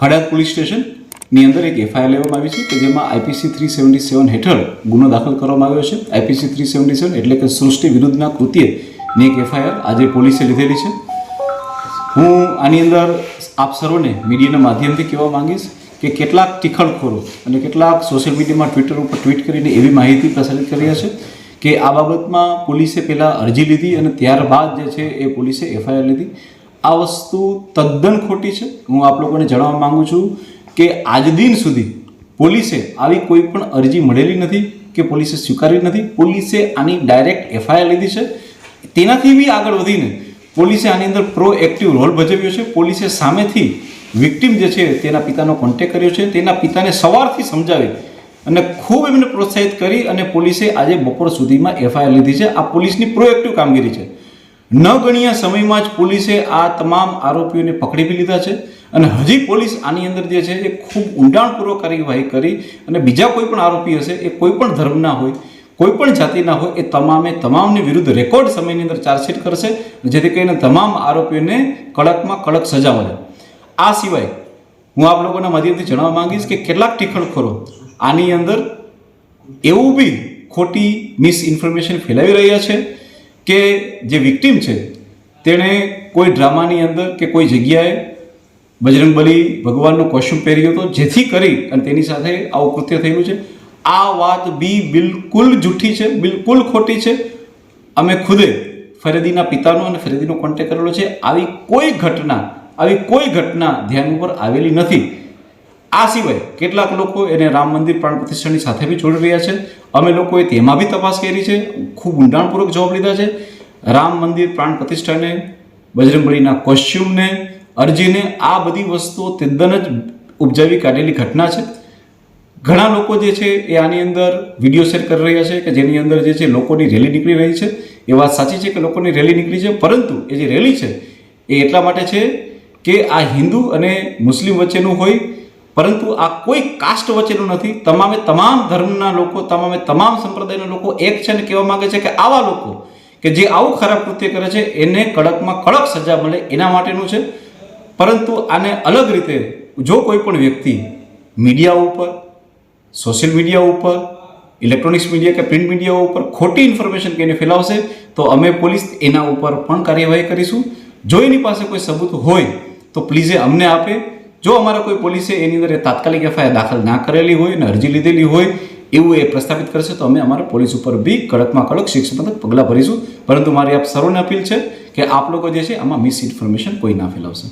Hadad police સ્ટેશનની અંદર એક એફઆઈઆર લેવામાં આવી છે કે જેમાં આઈપીસી થ્રી સેવન્ટી સેવન હેઠળ ગુનો દાખલ કરવામાં આવ્યો છે. આઈપીસી થ્રી સેવન્ટી સેવન એટલે કે સૃષ્ટિ વિરુદ્ધના કૃત્યની એક એફઆઈઆર આજે પોલીસે લીધેલી છે. હું આની અંદર આપ સર્વને મીડિયાના માધ્યમથી કહેવા માંગીશ કે કેટલાક ટીખળખોરો અને કેટલાક સોશિયલ મીડિયામાં ટ્વિટર ઉપર ટ્વીટ કરીને એવી માહિતી પ્રસારિત કરી છે કે આ બાબતમાં પોલીસે પહેલાં અરજી લીધી અને ત્યારબાદ જે છે એ પોલીસે એફઆઈઆર લીધી. આ વસ્તુ તદ્દન ખોટી છે. હું આપ લોકોને જણાવવા માગું છું કે આજ દિન સુધી પોલીસે આવી કોઈ પણ અરજી મળેલી નથી કે પોલીસે સ્વીકારી નથી. પોલીસે આની ડાયરેક્ટ એફઆઈઆર લીધી છે. તેનાથી બી આગળ વધીને પોલીસે આની અંદર પ્રોએક્ટિવ રોલ ભજવ્યો છે. પોલીસે સામેથી વિક્ટિમ જે છે તેના પિતાનો કોન્ટેક કર્યો છે. તેના પિતાને સવારથી સમજાવી અને ખૂબ એમને પ્રોત્સાહિત કરી અને પોલીસે આજે બપોર સુધીમાં એફઆઈઆર લીધી છે. આ પોલીસની પ્રોએક્ટિવ કામગીરી છે. ન ગણ્યા સમયમાં જ પોલીસે આ તમામ આરોપીઓને પકડી બી લીધા છે અને હજી પોલીસ આની અંદર જે છે એ ખૂબ ઊંડાણપૂર્વક કાર્યવાહી કરી અને બીજા કોઈ પણ આરોપી હશે એ કોઈ પણ ધર્મના હોય, કોઈ પણ જાતિના હોય, એ તમામે તમામની વિરુદ્ધ રેકોર્ડ સમયની અંદર ચાર્જશીટ કરશે જેથી કરીને તમામ આરોપીઓને કડકમાં કડક સજા મળે. આ સિવાય હું આપ લોકોના માધ્યમથી જણાવવા માંગીશ કે કેટલાક ટીખણખોરો આની અંદર એવું બી ખોટી મિસ ઇન્ફોર્મેશન ફેલાવી રહ્યા છે કે જે વિક્ટિમ છે, તેણે કોઈ ડ્રામાની અંદર કે કોઈ જગ્યાએ બજરંગબલી ભગવાનનો કોશ્યુમ પહેર્યો હતો, જેથી કરી અને તેની સાથે આવું કૃત્ય થયેલું છે. આ વાત બી બિલકુલ જૂઠી છે, બિલકુલ ખોટી છે. અમે ખુદે ફરેદીના પિતાનો અને ફરેદીનો કોન્ટેક્ટ કરેલો છે. આવી કોઈ ઘટના, આવી કોઈ ઘટના ધ્યાન ઉપર આવેલી નથી. આ સિવાય કેટલાક લોકો એને રામ મંદિર પ્રાણ પ્રતિષ્ઠાની સાથે બી જોડી રહ્યા છે. અમે લોકોએ તેમાં બી તપાસ કરી છે. ખૂબ ઊંડાણપૂર્વક જવાબ લીધા છે. રામ મંદિર પ્રાણ પ્રતિષ્ઠાને બજરંગબલીના કોસ્ચ્યુમને, અરજીને, આ બધી વસ્તુઓ તદ્દન જ ઉપજાવી કાઢેલી ઘટના છે. ઘણા લોકો જે છે એ આની અંદર વીડિયો શેર કરી રહ્યા છે કે જેની અંદર જે છે લોકોની રેલી નીકળી રહી છે. એ વાત સાચી છે કે લોકોની રેલી નીકળી છે? પરંતુ એ જે રેલી છે એ એટલા માટે છે કે આ હિન્દુ અને મુસ્લિમ વચ્ચેનું હોય પરંતુ આ કોઈ કાસ્ટ વચ્ચેનું નથી. તમામે તમામ ધર્મના લોકો, તમામે તમામ સંપ્રદાયના લોકો એક છે અને કહેવા માંગે છે કે આવા લોકો કે જે આવું ખરાબ કૃત્ય કરે છે, એને કડકમાં કડક સજા મળે એના માટેનું છે. પરંતુ આને અલગ રીતે જો કોઈ પણ વ્યક્તિ મીડિયા ઉપર, સોશિયલ મીડિયા ઉપર, ઇલેક્ટ્રોનિક્સ મીડિયા કે પ્રિન્ટ મીડિયા ઉપર ખોટી ઇન્ફોર્મેશન કહીને ફેલાવશે, તો અમે પોલીસ એના ઉપર પણ કાર્યવાહી કરીશું. જો એની પાસે કોઈ સબૂત હોય, તો પ્લીઝે અમને આપે. જો અમારા કોઈ પોલીસે એની અંદર તાત્કાલિક એફઆઈઆર દાખલ ના કરેલી હોય અને અરજી લીધેલી હોય, એવું એ પ્રસ્થાપિત કરશે, તો અમે અમારા પોલીસ ઉપર બી કડકમાં કડક શિક્ષાત્મક પગલાં ભરીશું. પરંતુ મારી આપ સર્વને અપીલ છે કે આપ લોકો જે છે, આમાં મિસ ઇન્ફોર્મેશન કોઈ ના ફેલાવશે.